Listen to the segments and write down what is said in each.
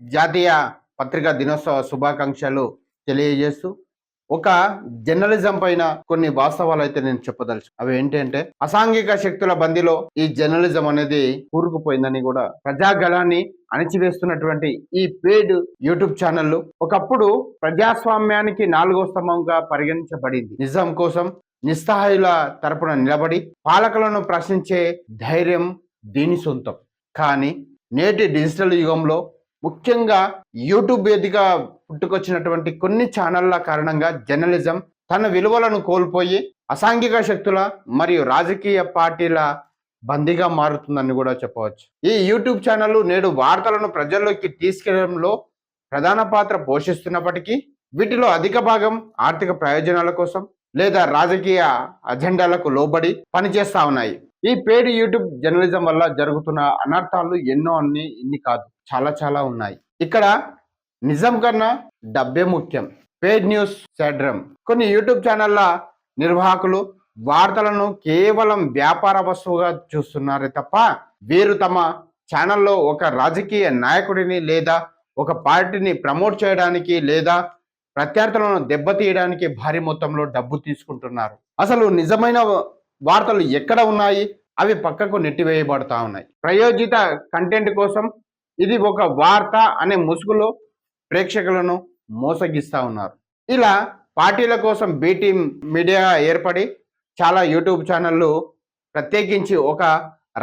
జాతీయ పత్రికా దినోత్సవ శుభాకాంక్షలు తెలియజేస్తూ ఒక జర్నలిజం పైన కొన్ని వాస్తవాలు అయితే నేను చెప్పదలుచు అవి ఏంటంటే అసాంఘిక శక్తుల బందిలో ఈ జర్నలిజం అనేది కూరుకుపోయిందని కూడా ప్రజాగళాన్ని అణిచివేస్తున్నటువంటి ఈ పేడ్ యూట్యూబ్ ఛానళ్ళు ఒకప్పుడు ప్రజాస్వామ్యానికి నాలుగో స్తంభంగా పరిగణించబడింది. నిజం కోసం నిస్సహాయుల తరపున నిలబడి పాలకులను ప్రశ్నించే ధైర్యం దీని సొంతం. కానీ నేటి డిజిటల్ యుగంలో ముఖ్యంగా యూట్యూబ్ వేదిక పుట్టుకొచ్చినటువంటి కొన్ని ఛానళ్ళ కారణంగా జర్నలిజం తన విలువలను కోల్పోయి అసాంఘిక శక్తుల మరియు రాజకీయ పార్టీల బందీగా మారుతుందని కూడా చెప్పవచ్చు. ఈ యూట్యూబ్ ఛానల్ నేడు వార్తలను ప్రజల్లోకి తీసుకెళ్ళడంలో ప్రధాన పాత్ర పోషిస్తున్నప్పటికీ వీటిలో అధిక భాగం ఆర్థిక ప్రయోజనాల కోసం లేదా రాజకీయ అజెండాలకు లోబడి పనిచేస్తా ఉన్నాయి. ఈ పేడ్ యూట్యూబ్ జర్నలిజం వల్ల జరుగుతున్న అనర్థాలు ఎన్నో అన్ని ఇన్ని కాదు. చాలా చాలా ఉన్నాయి. ఇక్కడ నిజం కన్నా డబ్బే ముఖ్యం. పేడ్ న్యూస్ సెడ్రమ్ కొన్ని యూట్యూబ్ ఛానళ్ళ నిర్వాహకులు వార్తలను కేవలం వ్యాపార వస్తువుగా చూస్తున్నారే తప్ప వీరు తమ ఛానల్లో ఒక రాజకీయ నాయకుడిని లేదా ఒక పార్టీని ప్రమోట్ చేయడానికి లేదా ప్రత్యర్థులను దెబ్బతీయడానికి భారీ మొత్తంలో డబ్బు తీసుకుంటున్నారు. అసలు నిజమైన వార్తలు ఎక్కడ ఉన్నాయి? అవి పక్కకు నెట్టివేయబడతా ఉన్నాయి. ప్రయోజిత కంటెంట్ కోసం ఇది ఒక వార్త అనే ముసుగులో ప్రేక్షకులను మోసగిస్తూ ఉన్నారు. ఇలా పార్టీల కోసం బీటీ మీడియా ఏర్పడి చాలా యూట్యూబ్ ఛానళ్ళు ప్రత్యేకించి ఒక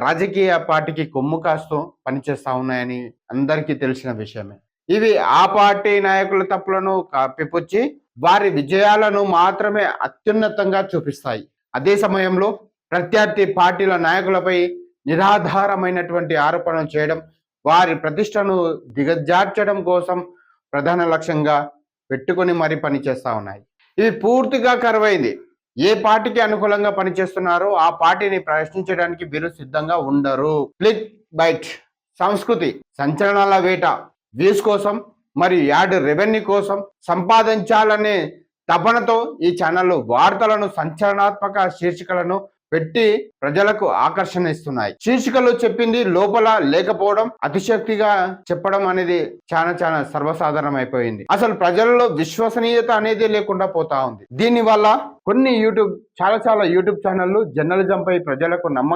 రాజకీయ పార్టీకి కొమ్ము కాస్తూ పనిచేస్తూ ఉన్నాయని అందరికీ తెలిసిన విషయమే. ఇవి ఆ పార్టీ నాయకుల తప్పులను కప్పిపుచ్చి వారి విజయాలను మాత్రమే అత్యున్నతంగా చూపిస్తాయి. అదే సమయంలో ప్రత్యర్థి పార్టీల నాయకులపై నిరాధారమైనటువంటి ఆరోపణలు చేయడం వారి ప్రతిష్టను దిగజార్చడం కోసం ప్రధాన లక్ష్యంగా పెట్టుకొని మరీ పనిచేస్తూ ఉన్నాయి. ఇది పూర్తిగా కరువైంది. ఏ పార్టీకి అనుకూలంగా పనిచేస్తున్నారో ఆ పార్టీని ప్రశ్నించడానికి వీరు సిద్ధంగా ఉండరు. క్లిక్ బైట్ సంస్కృతి సంచలనాల వేట. వ్యూస్ కోసం మరియు యాడ్ రెవెన్యూ కోసం సంపాదించాలనే తపనతో ఈ ఛానళ్ళు వార్తలను సంచలనాత్మక శీర్షికలను పెట్టి ప్రజలకు ఆకర్షణ ఇస్తున్నాయి శీర్షికలు చెప్పింది లోపల లేకపోవడం అతిశక్తిగా చెప్పడం అనేది చాలా చాలా సర్వసాధారణం అయిపోయింది అసలు ప్రజలలో విశ్వసనీయత అనేది లేకుండా పోతా ఉంది. దీని వల్ల కొన్ని యూట్యూబ్ చాలా చాలా యూట్యూబ్ ఛానళ్ళు జర్నలిజంపై ప్రజలకు నమ్మకం